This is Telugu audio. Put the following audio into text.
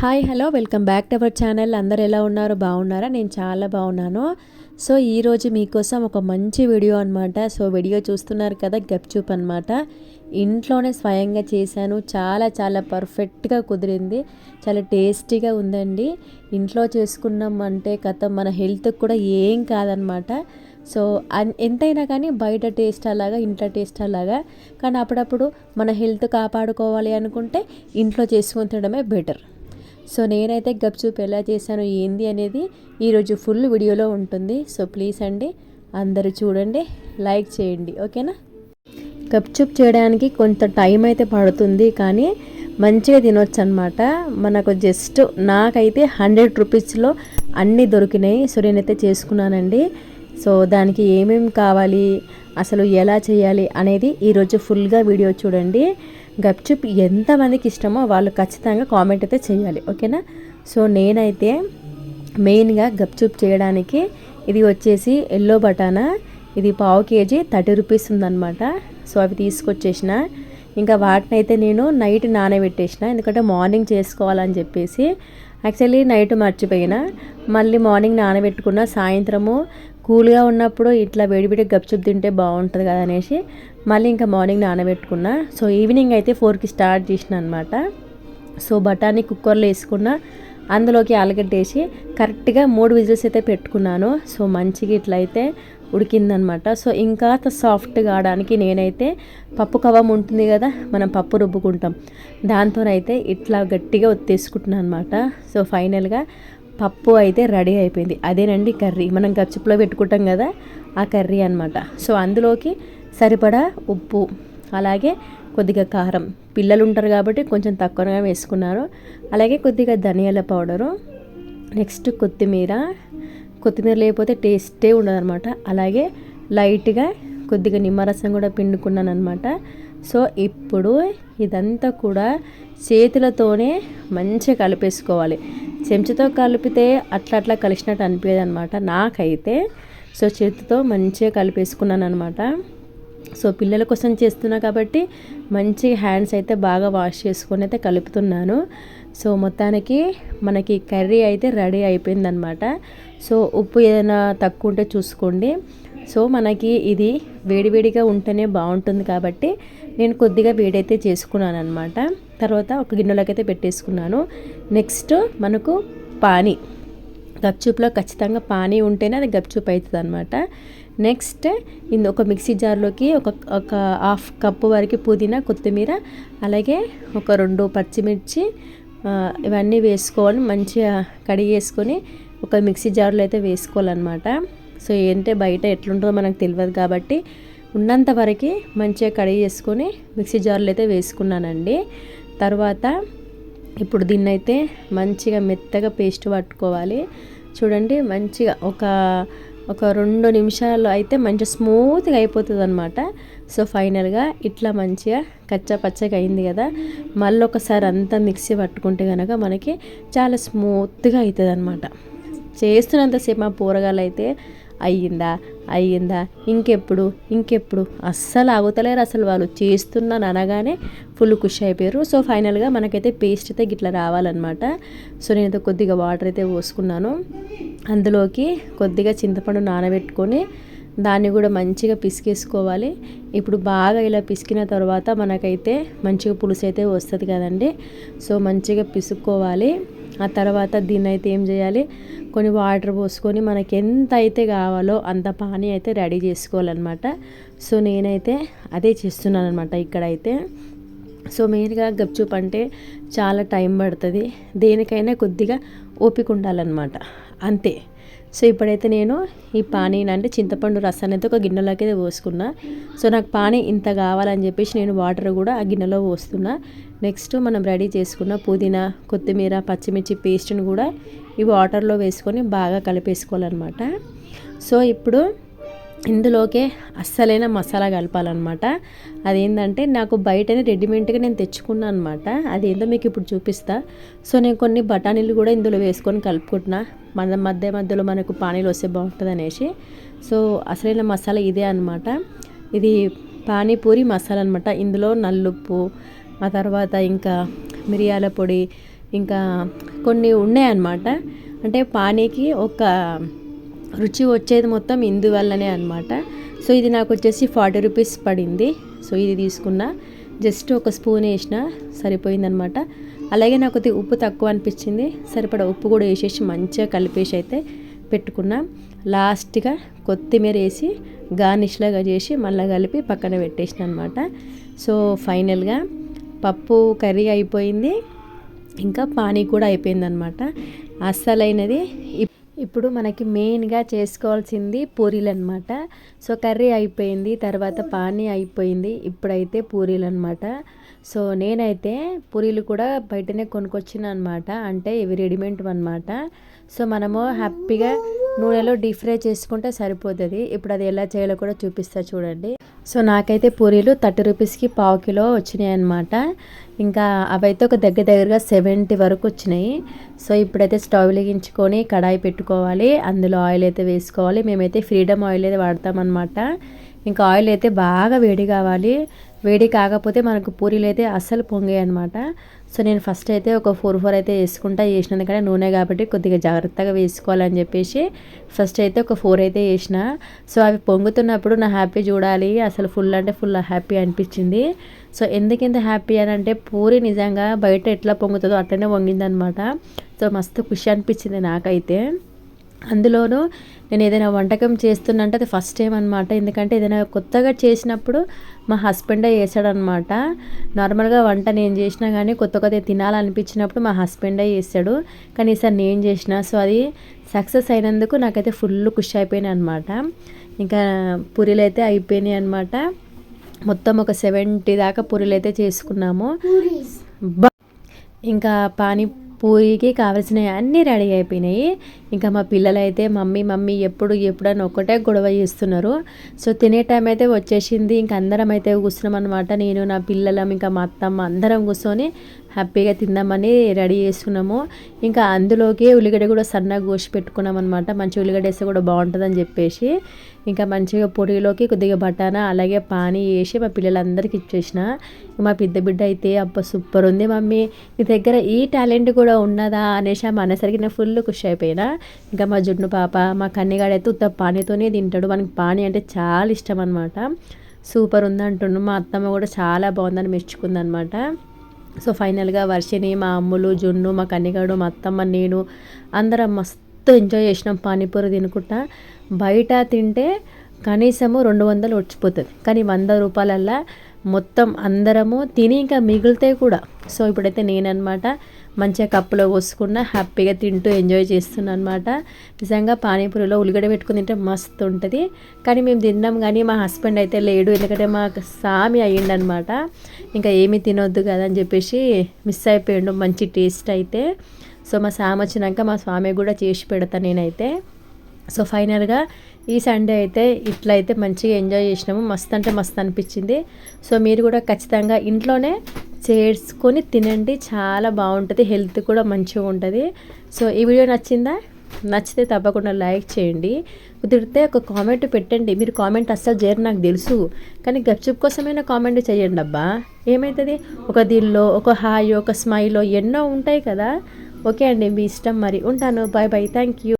Hi hello welcome back to our channel. అందరు ఎలా ఉన్నారు? బాగున్నారా? నేను చాలా బాగున్నాను. సో ఈరోజు మీకోసం ఒక మంచి వీడియో అనమాట సో వీడియో చూస్తున్నారు కదా గప్చూప్ అనమాట ఇంట్లోనే స్వయంగా చేశాను. చాలా చాలా పర్ఫెక్ట్గా కుదిరింది. చాలా టేస్టీగా ఉందండి. ఇంట్లో చేసుకున్నాం అంటే కథ మన హెల్త్కి కూడా ఏం కాదనమాట సో ఎంతైనా కానీ బయట టేస్ట్ అలాగా ఇంట్లో టేస్ట్ అలాగా. కానీ అప్పుడప్పుడు మన హెల్త్ కాపాడుకోవాలి అనుకుంటే ఇంట్లో చేసుకొని తినడమే బెటర్. సో నేనైతే గప్చూప్ ఎలా చేశాను ఏంది అనేది ఈరోజు ఫుల్ వీడియోలో ఉంటుంది. సో ప్లీజ్ అండి అందరూ చూడండి లైక్ చేయండి ఓకేనా? గప్చూప్ చేయడానికి కొంత టైం అయితే పడుతుంది కానీ మంచిగా తినొచ్చు అనమాట మనకు జస్ట్ నాకైతే హండ్రెడ్ రూపీస్లో అన్నీ దొరికినాయి సో నేనైతే చేసుకున్నానండి. సో దానికి ఏమేమి కావాలి అసలు ఎలా చేయాలి అనేది ఈరోజు ఫుల్గా వీడియో చూడండి. గప్చుప్ ఎంతమందికి ఇష్టమో వాళ్ళు ఖచ్చితంగా కామెంట్ అయితే చేయాలి ఓకేనా? సో నేనైతే మెయిన్గా గప్చుప్ చేయడానికి ఇది వచ్చేసి ఎల్లో బటానా ఇది పావు కేజీ థర్టీ రూపీస్ ఉందన్నమాట. సో అవి తీసుకొచ్చేసిన. ఇంకా వాటిని అయితే నేను నైట్ నానబెట్టేసిన ఎందుకంటే మార్నింగ్ చేసుకోవాలని చెప్పేసి. యాక్చువల్లీ నైట్ మర్చిపోయిన. మళ్ళీ మార్నింగ్ నానబెట్టుకున్న సాయంత్రము కూల్గా ఉన్నప్పుడు ఇట్లా వేడివేడి గప్చుప్ తింటే బాగుంటుంది కదా అనేసి మళ్ళీ ఇంకా మార్నింగ్ నానబెట్టుకున్నా. సో ఈవినింగ్ అయితే ఫోర్కి స్టార్ట్ చేసిన అనమాట సో బఠానీ కుక్కర్లో వేసుకున్న. అందులోకి ఆలుగడ్డ వేసి కరెక్ట్గా మూడు విజిల్స్ అయితే పెట్టుకున్నాను. సో మంచిగా ఇట్లా అయితే ఉడికిందనమాట. సో ఇంకా సాఫ్ట్ కావడానికి నేనైతే పప్పు కవం ఉంటుంది కదా మనం పప్పు రుబ్బుకుంటాం. దాంతోనైతే ఇట్లా గట్టిగా ఒత్తేసుకుంటున్నాను అనమాట సో ఫైనల్గా పప్పు అయితే రెడీ అయిపోయింది. అదేనండి కర్రీ. మనం గప్చిప్లో పెట్టుకుంటాం కదా ఆ కర్రీ అనమాట సో అందులోకి సరిపడా ఉప్పు అలాగే కొద్దిగా కారం. పిల్లలు ఉంటారు కాబట్టి కొంచెం తక్కువగా వేసుకున్నారు. అలాగే కొద్దిగా ధనియాల పౌడరు నెక్స్ట్ కొత్తిమీర. కొత్తిమీర లేకపోతే టేస్టే ఉండదన్నమాట. అలాగే లైట్గా కొద్దిగా నిమ్మరసం కూడా పిండుకున్నాను అనమాట సో ఇప్పుడు ఇదంతా కూడా చేతులతోనే మంచిగా కలిపేసుకోవాలి. చెంచాతో కలిపితే అట్లా అట్లా కలిసినట్టు అనిపించదు అనమాట నాకైతే సో చేతితో మంచిగా కలిపేసుకున్నాను అనమాట సో పిల్లల కోసం చేస్తున్నా కాబట్టి మంచి హ్యాండ్స్ అయితే బాగా వాష్ చేసుకొని అయితే కలుపుతున్నాను. సో మొత్తానికి మనకి కర్రీ అయితే రెడీ అయిపోయిందనమాట సో ఉప్పు ఏదైనా తక్కువ ఉంటే చూసుకోండి. సో మనకి ఇది వేడివేడిగా ఉంటేనే బాగుంటుంది కాబట్టి నేను కొద్దిగా వేడైతే చేసుకున్నాను అనమాట తర్వాత ఒక గిన్నెలోకి అయితే పెట్టేసుకున్నాను. నెక్స్ట్ మనకు పానీ. గప్చూప్లో ఖచ్చితంగా పానీ ఉంటేనే అది గప్చూప్ అవుతుంది అనమాట నెక్స్ట్ ఇందు ఒక మిక్సీ జార్లోకి ఒక ఒక హాఫ్ కప్పు వరకు పుదీనా కొత్తిమీర అలాగే ఒక రెండు పచ్చిమిర్చి ఇవన్నీ వేసుకోవాలి మంచిగా కడిగేసుకొని ఒక మిక్సీ జార్లో అయితే వేసుకోవాలన్నమాట. సో ఏంటంటే బయట ఎట్లుంటుందో మనకు తెలియదు కాబట్టి ఉన్నంత వరకు మంచిగా కడిగి చేసుకొని మిక్సీ జార్లో అయితే వేసుకున్నానండి. తర్వాత ఇప్పుడు దీన్ని అయితే మంచిగా మెత్తగా పేస్ట్ పట్టుకోవాలి. చూడండి మంచిగా ఒక ఒక రెండు నిమిషాలు అయితే మంచిగా స్మూత్గా అయిపోతుంది అనమాట సో ఫైనల్గా ఇట్లా మంచిగా కచ్చా పచ్చగా అయింది కదా. మళ్ళీ ఒకసారి అంతా మిక్సీ పట్టుకుంటే కనుక మనకి చాలా స్మూత్గా అవుతుంది అనమాట చేస్తున్నంతసేపు మా పూరగాలు అయితే అయ్యిందా? అయ్యిందా? ఇంకెప్పుడు? ఇంకెప్పుడు? అస్సలు ఆగుతలేరు అసలు వాళ్ళు. చేస్తున్నాను అనగానే ఫుల్ ఖుషి అయిపోయారు. సో ఫైనల్గా మనకైతే పేస్ట్ అయితే గిట్లా రావాలన్నమాట. సో నేనైతే కొద్దిగా వాటర్ అయితే పోసుకున్నాను. అందులోకి కొద్దిగా చింతపండు నానబెట్టుకొని దాన్ని కూడా మంచిగా పిసికేసుకోవాలి. ఇప్పుడు బాగా ఇలా పిసికిన తర్వాత మనకైతే మంచిగా పులుసు అయితే వస్తుంది కదండి. సో మంచిగా పిసుక్కోవాలి. ఆ తర్వాత దీన్ని అయితే ఏం చేయాలి? కొన్ని వాటర్ పోసుకొని మనకి ఎంత అయితే కావాలో అంత పానీ అయితే రెడీ చేసుకోవాలన్నమాట. సో నేనైతే అదే చేస్తున్నాను అనమాట ఇక్కడైతే. సో మెయిన్గా గప్చూప్ అంటే చాలా టైం పడుతుంది. దేనికైనా కొద్దిగా ఓపిక ఉండాలన్నమాట. అంతే. సో ఇప్పుడైతే నేను ఈ పానీ అంటే చింతపండు రసాన్ని అయితే ఒక గిన్నెలోకి అయితే పోసుకున్నా. సో నాకు పానీ ఇంత కావాలని చెప్పేసి నేను వాటర్ కూడా ఆ గిన్నెలో పోస్తున్నా. నెక్స్ట్ మనం రెడీ చేసుకున్న పుదీనా కొత్తిమీర పచ్చిమిర్చి పేస్ట్ని కూడా ఈ వాటర్లో వేసుకొని బాగా కలిపేసుకోవాలన్నమాట. సో ఇప్పుడు ఇందులోకే అస్సలైన మసాలా కలపాలన్నమాట. అదేంటంటే నాకు బయటనే రెడీమేడ్గా నేను తెచ్చుకున్నాను అనమాట అదేందో మీకు ఇప్పుడు చూపిస్తా. సో నేను కొన్ని బఠానీలు కూడా ఇందులో వేసుకొని కలుపుకుంటున్నా. మన మధ్య మధ్యలో మనకు పానీలు వస్తే బాగుంటుంది అనేసి సో అసలైన మసాలా ఇదే అనమాట ఇది పానీపూరి మసాలా అనమాట ఇందులో నల్లుప్పు ఆ తర్వాత ఇంకా మిరియాల పొడి ఇంకా కొన్ని ఉన్నాయన్నమాట. అంటే పానీకి ఒక రుచి వచ్చేది మొత్తం ఇందువల్లనే అనమాట సో ఇది నాకు వచ్చేసి ఫార్టీ రూపీస్ పడింది. సో ఇది తీసుకున్న. జస్ట్ ఒక స్పూన్ వేసిన సరిపోయిందనమాట అలాగే నాకు కొద్దిగా ఉప్పు తక్కువ అనిపించింది. సరిపడా ఉప్పు కూడా వేసేసి మంచిగా కలిపేసి అయితే పెట్టుకున్నా. లాస్ట్గా కొత్తిమీర వేసి గార్నిష్లాగా చేసి మళ్ళీ కలిపి పక్కన పెట్టేసిన అనమాట సో ఫైనల్గా పప్పు కర్రీ అయిపోయింది. ఇంకా పానీ కూడా అయిపోయింది అనమాట అస్సలైనది ఇప్- ఇప్పుడు మనకి మెయిన్గా చేసుకోవాల్సింది పూరీలు అనమాట సో కర్రీ అయిపోయింది తర్వాత పానీ అయిపోయింది ఇప్పుడైతే పూరీలు అనమాట సో నేనైతే పూరీలు కూడా బయటనే కొనుక్కొచ్చిన అనమాట అంటే ఇవి రెడీమేడ్ అనమాట సో మనము హ్యాపీగా నూనెలో డీప్ ఫ్రై చేసుకుంటే సరిపోతుంది. ఇప్పుడు అది ఎలా చేయాలో కూడా చూపిస్తా చూడండి. సో నాకైతే పూరీలు థర్టీ రూపీస్కి పావు కిలో వచ్చినాయి అనమాట ఇంకా అవైతే ఒక దగ్గర దగ్గరగా సెవెంటీ వరకు వచ్చినాయి. సో ఇప్పుడైతే స్టవ్ వెలిగించుకొని కడాయి పెట్టుకోవాలి. అందులో ఆయిల్ అయితే వేసుకోవాలి. మేమైతే ఫ్రీడమ్ ఆయిల్ అయితే వాడతామన్నమాట. ఇంకా ఆయిల్ అయితే బాగా వేడి కావాలి. వేడి కాకపోతే మనకు పూరీలు అయితే అస్సలు పొంగాయి అనమాట సో నేను ఫస్ట్ అయితే ఒక ఫోర్ ఫోర్ అయితే వేసుకుంటా వేసినాను కానీ నూనె కాబట్టి కొద్దిగా జాగ్రత్తగా వేసుకోవాలని చెప్పేసి ఫస్ట్ అయితే ఒక ఫోర్ అయితే వేసిన. సో అవి పొంగుతున్నప్పుడు నా హ్యాపీ చూడాలి. అసలు ఫుల్ అంటే ఫుల్ హ్యాపీ అనిపించింది. సో ఎందుకు ఇంత హ్యాపీ అని అంటే పూరి నిజంగా బయట ఎట్లా పొంగుతుందో అట్లనే పొంగిందనమాట సో మస్తు ఖుషి అనిపించింది నాకైతే. అందులోనూ నేను ఏదైనా వంటకం చేస్తున్నంటే అది ఫస్ట్ టైం అనమాట ఎందుకంటే ఏదైనా కొత్తగా చేసినప్పుడు మా హస్బెండే చేశాడనమాట నార్మల్గా వంట నేను చేసినా కానీ కొత్త కొత్త తినాలనిపించినప్పుడు మా హస్బెండే చేస్తాడు. కానీ ఈసారి నేను చేసిన సో అది సక్సెస్ అయినందుకు నాకైతే ఫుల్ ఖుషి అయిపోయినాయి అనమాట ఇంకా పూరీలు అయితే అయిపోయినాయి అనమాట మొత్తం ఒక సెవెంటీ దాకా పూరీలు అయితే చేసుకున్నాము. ఇంకా పానీ పూరికి కావాల్సినవి అన్నీ రెడీ అయిపోయినాయి. ఇంకా మా పిల్లలైతే మమ్మీ మమ్మీ ఎప్పుడు ఎప్పుడని ఒక్కటే గొడవ చేస్తున్నారు. సో తినే టైం అయితే వచ్చేసింది. ఇంకా అందరం అయితే కూర్చున్నాం అనమాట నేను నా పిల్లలం ఇంకా మా అత్తమ్మ అందరం కూర్చొని హ్యాపీగా తిందామని రెడీ చేసుకున్నాము ఇంకా అందులోకి ఉల్లిగడ్డ కూడా సన్నగా కోసి పెట్టుకున్నాం అనమాట మంచి ఉల్లిగడ్డ వేస్తే కూడా బాగుంటుందని చెప్పేసి. ఇంకా మంచిగా పొడిలోకి కొద్దిగా బఠానా అలాగే పానీ వేసి మా పిల్లలందరికీ ఇచ్చేసిన. మా పెద్ద బిడ్డ అయితే అబ్బా సూపర్ ఉంది మమ్మీ. నీ దగ్గర ఈ టాలెంట్ కూడా ఉన్నదా అనేసి ఆమె అనేసరికి నేను ఫుల్ ఖుషి అయిపోయినా. ఇంకా మా జున్ను పాప మా కన్నిగాడైతే అయితే ఉత్త పానీతోనే తింటాడు. మనకి పానీ అంటే చాలా ఇష్టం అనమాట సూపర్ ఉంది అంటున్నాను మా అత్తమ్మ కూడా చాలా బాగుందని మెచ్చుకుందనమాట సో ఫైనల్గా వర్షిని మా అమ్ములు జున్ను మా కన్నిగాడు మా అత్తమ్మ నేను అందరం మస్తు ఎంజాయ్ చేసినాం పానీపూరి తినుకుంటా. బయట తింటే కనీసము రెండు వందలు వచ్చిపోతుంది. కానీ వంద రూపాయలల్లా మొత్తం అందరము తిని ఇంకా మిగిలితే కూడా. సో ఇప్పుడైతే నేనన్నమాట మంచిగా కప్పులో పోసుకున్న హ్యాపీగా తింటూ ఎంజాయ్ చేస్తున్నాను అనమాట నిజంగా పానీపూరిలో ఉల్లిగడ్డ పెట్టుకుని తింటే మస్తు ఉంటుంది. కానీ మేము తిన్నాం కానీ మా హస్బెండ్ అయితే లేడు. ఎందుకంటే మాకు సామి అయ్యిండనమాట ఇంకా ఏమీ తినొద్దు కదా అని చెప్పేసి మిస్ అయిపోయాడు. మంచి టేస్ట్ అయితే. సో మా సామి వచ్చినాక మా స్వామి కూడా చేసి పెడతా నేనైతే. సో ఫైనల్గా ఈ సండే అయితే ఇట్లా అయితే మంచిగా ఎంజాయ్ చేసినాము. మస్తు అంటే మస్తు అనిపించింది. సో మీరు కూడా ఖచ్చితంగా ఇంట్లోనే చేసుకొని తినండి. చాలా బాగుంటుంది. హెల్త్ కూడా మంచిగా ఉంటుంది. సో ఈ వీడియో నచ్చిందా? నచ్చితే తప్పకుండా లైక్ చేయండి. కుదిరితే ఒక కామెంట్ పెట్టండి. మీరు కామెంట్ అస్సలు చేయరు నాకు తెలుసు. కానీ గప్చుప్ కోసమైనా కామెంట్ చేయండి అబ్బా. ఏమవుతుంది ఒక దీనిలో ఒక హాయ్ ఒక స్మైల్ ఎన్నో ఉంటాయి కదా. ఓకే అండి మీ ఇష్టం. మరి ఉంటాను. Bye bye thank you.